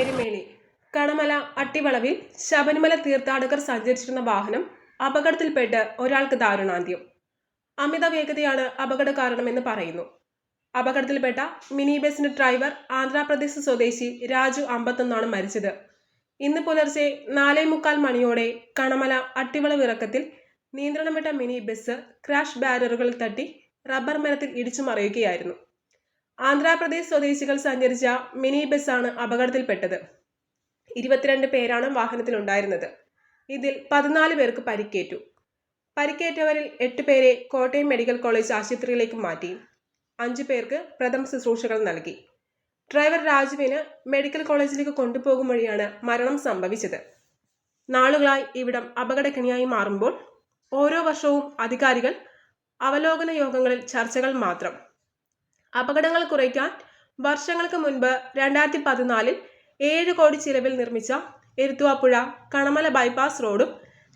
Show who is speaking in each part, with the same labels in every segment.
Speaker 1: എരുമേലി കണമല അട്ടിവളവിൽ ശബരിമല തീർത്ഥാടകർ സഞ്ചരിച്ചിരുന്ന വാഹനം അപകടത്തിൽപ്പെട്ട് ഒരാൾക്ക് ദാരുണാന്ത്യം. അമിത വേഗതയാണ് അപകട കാരണമെന്ന് പറയുന്നു. അപകടത്തിൽപ്പെട്ട മിനി ബസിന്റെ ഡ്രൈവർ ആന്ധ്രാപ്രദേശ് സ്വദേശി രാജു അമ്പത്തൊന്നാണ് മരിച്ചത്. ഇന്ന് പുലർച്ചെ നാലേ മുക്കാൽ മണിയോടെ കണമല അട്ടിവളവ് ഇറക്കത്തിൽ നിയന്ത്രണം വിട്ട മിനി ബസ് ക്രാഷ് ബാരറുകളിൽ തട്ടി റബ്ബർ മരത്തിൽ ഇടിച്ചു മറിയുകയായിരുന്നു. ആന്ധ്രാപ്രദേശ് സ്വദേശികൾ സഞ്ചരിച്ച മിനി ബസ്സാണ് അപകടത്തിൽപ്പെട്ടത്. ഇരുപത്തിരണ്ട് പേരാണ് വാഹനത്തിലുണ്ടായിരുന്നത്. ഇതിൽ പതിനാല് പേർക്ക് പരിക്കേറ്റു. പരിക്കേറ്റവരിൽ എട്ട് പേരെ കോട്ടയം മെഡിക്കൽ കോളേജ് ആശുപത്രിയിലേക്ക് മാറ്റി. അഞ്ചു പേർക്ക് പ്രഥമ ശുശ്രൂഷകൾ നൽകി. ഡ്രൈവർ രാജുവിന് മെഡിക്കൽ കോളേജിലേക്ക് കൊണ്ടുപോകും വഴിയാണ് മരണം സംഭവിച്ചത്. നാളുകളായി ഇവിടം അപകടക്കണിയായി മാറുമ്പോൾ ഓരോ വർഷവും അധികാരികൾ അവലോകന യോഗങ്ങളിൽ ചർച്ചകൾ മാത്രം. അപകടങ്ങൾ കുറയ്ക്കാൻ വർഷങ്ങൾക്ക് മുൻപ് രണ്ടായിരത്തി പതിനാലിൽ ഏഴ് കോടി ചിലവിൽ നിർമ്മിച്ച എരുത്തുവാപ്പുഴ കണമല ബൈപ്പാസ് റോഡും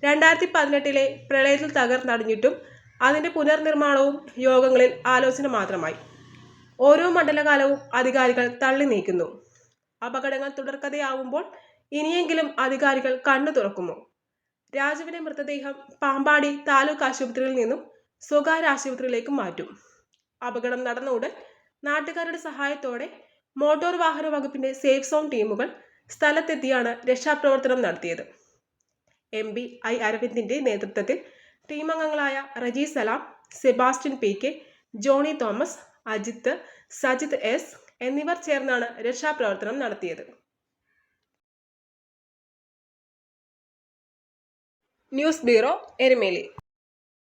Speaker 1: രണ്ടായിരത്തി പതിനെട്ടിലെ പ്രളയത്തിൽ തകർന്നടിഞ്ഞിട്ടും അതിന്റെ പുനർനിർമ്മാണവും യോഗങ്ങളിൽ ആലോചന മാത്രമായി. ഓരോ മണ്ഡലകാലവും അധികാരികൾ തള്ളി നീക്കുന്നു. അപകടങ്ങൾ തുടർക്കഥയാവുമ്പോൾ ഇനിയെങ്കിലും അധികാരികൾ കണ്ണു തുറക്കുമോ രാജുവിന്റെ മൃതദേഹം പാമ്പാടി താലൂക്ക് ആശുപത്രിയിൽ നിന്നും സ്വകാര്യ ആശുപത്രിയിലേക്ക് മാറ്റും. അപകടം നടന്ന ഉടൻ നാട്ടുകാരുടെ സഹായത്തോടെ മോട്ടോർ വാഹന വകുപ്പിന്റെ സേഫ് സോൺ ടീമുകൾ സ്ഥലത്തെത്തിയാണ് രക്ഷാപ്രവർത്തനം നടത്തിയത്. എം പി ഐ അരവിന്ദിന്റെ നേതൃത്വത്തിൽ ടീം അംഗങ്ങളായ Reji Salam Sebastian P K Johnny Thomas Ajith Sajith S എന്നിവർ ചേർന്നാണ് രക്ഷാപ്രവർത്തനം നടത്തിയത്. News bureau Erumeli.